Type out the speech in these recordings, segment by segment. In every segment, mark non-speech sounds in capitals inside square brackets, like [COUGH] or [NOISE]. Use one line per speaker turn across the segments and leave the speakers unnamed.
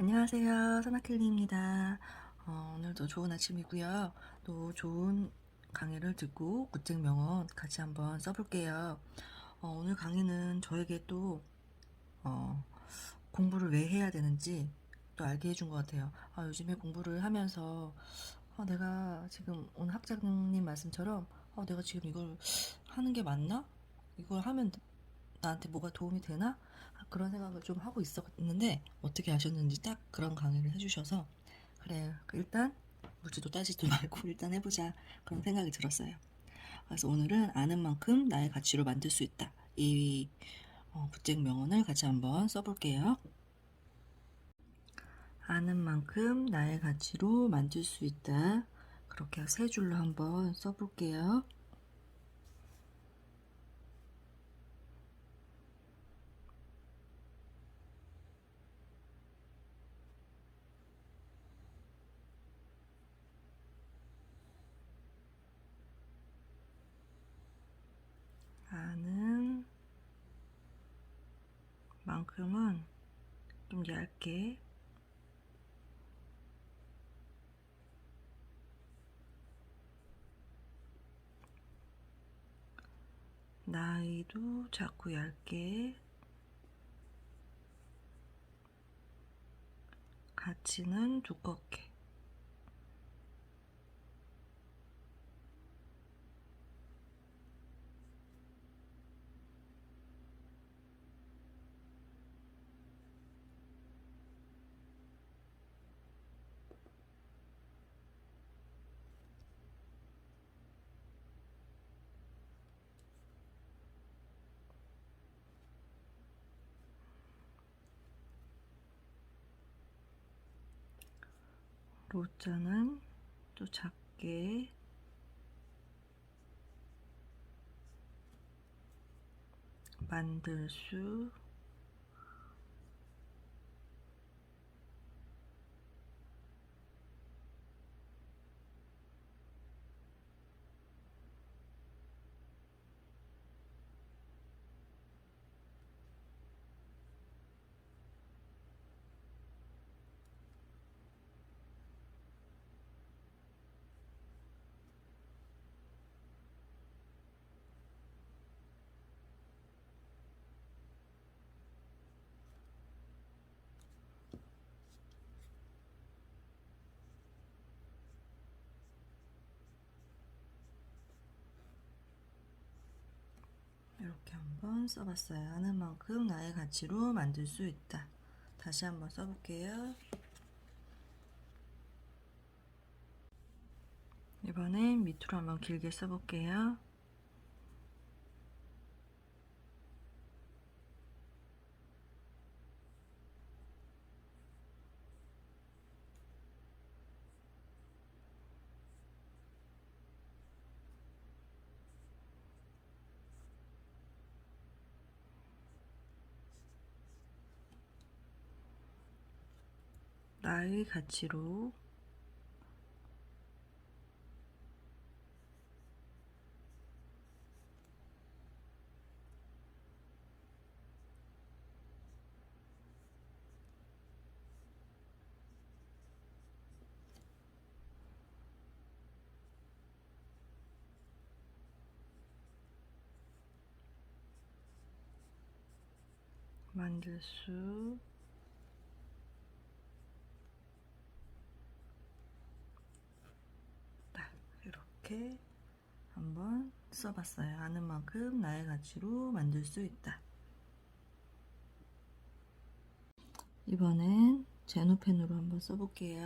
안녕하세요. 소나켈리입니다. 어, 오늘도 좋은 아침이고요. 또 좋은 강의를 듣고 구책 명언 같이 한번 써볼게요. 어, 오늘 강의는 저에게 또 어, 공부를 왜 해야 되는지 또 알게 해준 것 같아요. 아, 요즘에 공부를 하면서 아, 내가 지금 오늘 학장님 말씀처럼 아, 내가 지금 이걸 하는 게 맞나? 이걸 하면 나한테 뭐가 도움이 되나? 아, 그런 생각을 좀 하고 있었는데 어떻게 아셨는지 딱 그런 강의를 해주셔서 그래 일단 묻지도 따지도 말고 [LAUGHS] 일단 해보자 그런 생각이 들었어요. 그래서 오늘은 아는 만큼 나의 가치로 만들 수 있다. 이 어, 부책 명언을 같이 한번 써볼게요. 아는 만큼 나의 가치로 만들 수 있다. 그렇게 세 줄로 한번 써볼게요. 아는 만큼은 좀 얇게. 나이도 자꾸 얇게. 가치는 두껍게 로자는 또 작게 만들 수 이렇게 한번 써봤어요. 아는 만큼 나의 가치로 만들 수 있다. 다시 한번 써볼게요. 이번엔 밑으로 한번 길게 써볼게요. 나의 가치로. 만들 수 딱 이렇게 한번 써봤어요. 아는 만큼 나의 가치로 만들 수 있다. 이번엔 제노펜으로 한번 써볼게요.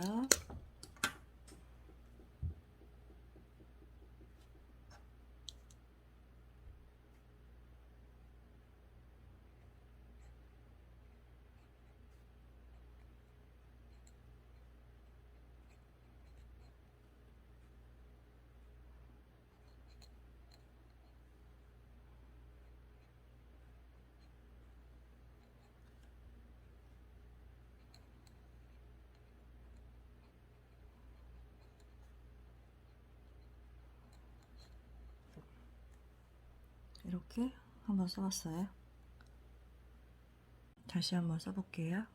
이렇게 한번 써봤어요. 다시 한번 써볼게요.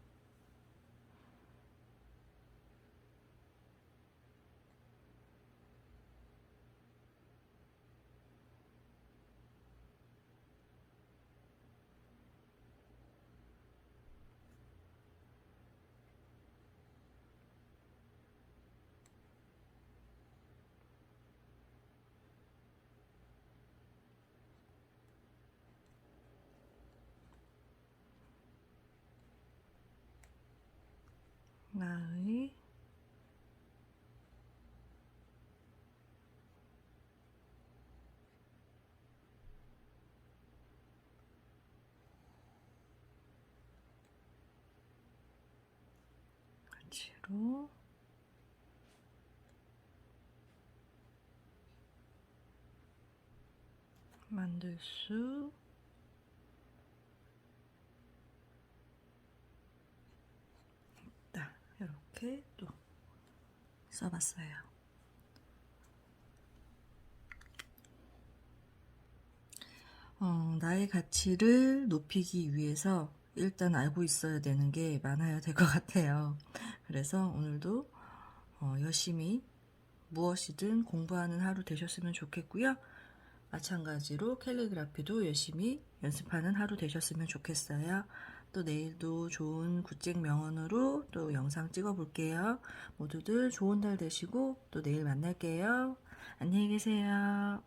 나의 가치로. 만들 수 있다. 이렇게 또 써봤어요. 어, 나의 가치를 높이기 위해서 일단 알고 있어야 되는 게 많아야 될 것 같아요. 그래서 오늘도 어, 열심히 무엇이든 공부하는 하루 되셨으면 좋겠고요. 마찬가지로 캘리그라피도 열심히 연습하는 하루 되셨으면 좋겠어요. 또 내일도 좋은 굿잭 명언으로 또 영상 찍어 볼게요. 모두들 좋은 날 되시고 또 내일 만날게요. 안녕히 계세요.